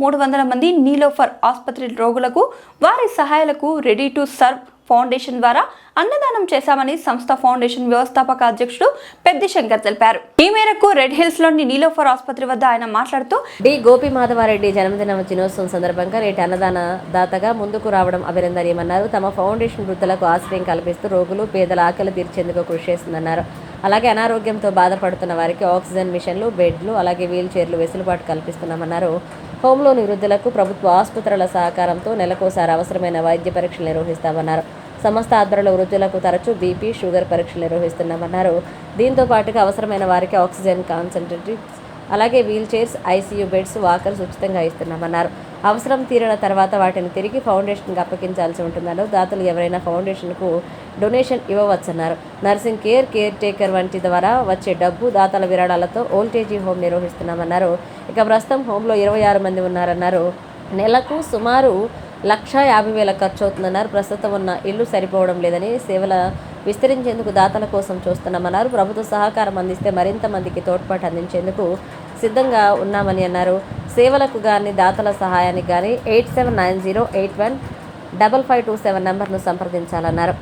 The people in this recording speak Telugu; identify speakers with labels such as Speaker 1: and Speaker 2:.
Speaker 1: మూడు వందల మంది నీలోఫర్ ఆసుపత్రి రోగులకు వారి సహాయాలకు రెడీ టు సర్వ్ ఫౌండేషన్ ద్వారా అన్నదానం చేశామని సంస్థ ఫౌండేషన్ వ్యవస్థాపక అధ్యక్షుడు పెద్ది శంకర్ తెలిపారు. ఈ మేరకు రెడ్ హిల్స్లోని నీలోఫర్ ఆసుపత్రి వద్ద ఆయన మాట్లాడుతూ
Speaker 2: డి గోపి మాధవారెడ్డి జన్మదిన దినోత్సవం సందర్భంగా నేటి అన్నదాన దాతగా ముందుకు రావడం అభినందనీయమన్నారు. తమ ఫౌండేషన్ వృద్ధులకు ఆశ్రయం కల్పిస్తూ రోగులు పేదల ఆకలి తీర్చేందుకు కృషి చేస్తుందన్నారు. అలాగే అనారోగ్యంతో బాధపడుతున్న వారికి ఆక్సిజన్ మిషన్లు బెడ్లు అలాగే వీల్ చైర్లు వెసులుబాటు కల్పిస్తున్నామన్నారు. హోంలోని వృద్ధులకు ప్రభుత్వ ఆసుపత్రుల సహకారంతో నెలకోసారి అవసరమైన వైద్య పరీక్షలు నిర్వహిస్తామన్నారు. సంస్థ ఆధ్వర్యంలో వృద్ధులకు తరచూ బీపీ షుగర్ పరీక్షలు నిర్వహిస్తున్నామన్నారు. దీంతో పాటుగా అవసరమైన వారికి ఆక్సిజన్ కాన్సన్ట్రేటివ్స్ అలాగే wheel chairs ICU beds walkers ఉచితంగా ఇస్తున్నామన్నారు. అవసరం తీరిన తర్వాత వాటిని తిరిగి ఫౌండేషన్కి అప్పగించాల్సి ఉంటుందన్నారు. దాతలు ఎవరైనా ఫౌండేషన్కు డొనేషన్ ఇవ్వవచ్చన్నారు. నర్సింగ్ కేర్ కేర్ టేకర్ వంటి ద్వారా వచ్చే డబ్బు దాతల విరాళాలతో ఓల్టేజీ హోమ్ నిర్వహిస్తున్నామన్నారు. ఇక ప్రస్తుతం హోంలో ఇరవై ఆరు మంది ఉన్నారన్నారు. నెలకు సుమారు లక్ష యాభై వేల ఖర్చు అవుతుందన్నారు ప్రస్తుతం ఉన్న ఇల్లు సరిపోవడం లేదని సేవల విస్తరించేందుకు దాతల కోసం చూస్తున్నామన్నారు. ప్రభుత్వ సహకారం అందిస్తే మరింత మందికి తోడ్పాటు అందించేందుకు సిద్ధంగా ఉన్నామని అన్నారు. సేవలకు కానీ దాతల సహాయానికి కానీ eight seven nine zero eight one double five two seven నెంబర్ను సంప్రదించాలన్నారు.